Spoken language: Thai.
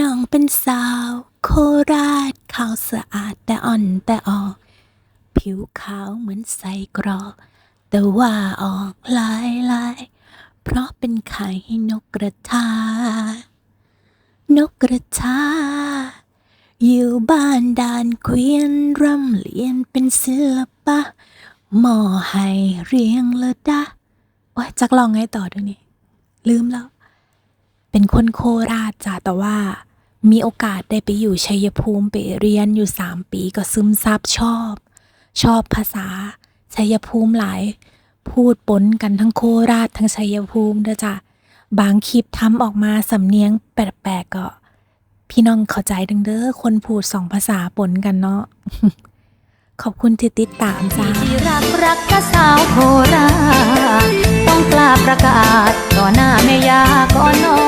น้องเป็นสาว โคราชขาวสะอาดแต่อ่อนแต่ออก ผิวขาวเหมือนใส่กรอกแต่ว่าออกลายลายๆเพราะเป็นไข่นกกระทา นกกระทา อยู่บ้านด่านเกวียนร่ำเรียนเป็นศิลปะหมอให้เรียงละดะโอ้ยจักลองไงต่อด้วยนี่ลืมแล้ว เป็นคนโคราชจ้ะแต่ว่า มีโอกาสได้ไปอยู่ชัยภูมิไปเรียนอยู่สามปีก็ซึมซับชอบ ชอบภาษาชัยภูมิหลาย พูดปนกันทั้งโคราชทั้งชัยภูมิเด้อจ้ะบางคลิปทำออกมาสำเนียงแปลกๆก็ พี่น้องเข้าใจดังเด้อคนพูดสองภาษาปนกันเนาะขอบคุณที่ติดตามจ้าที่รักรักกสาวโคราชต้องกล้าประกาศต่อหน้าแม่ยาก่อนนอน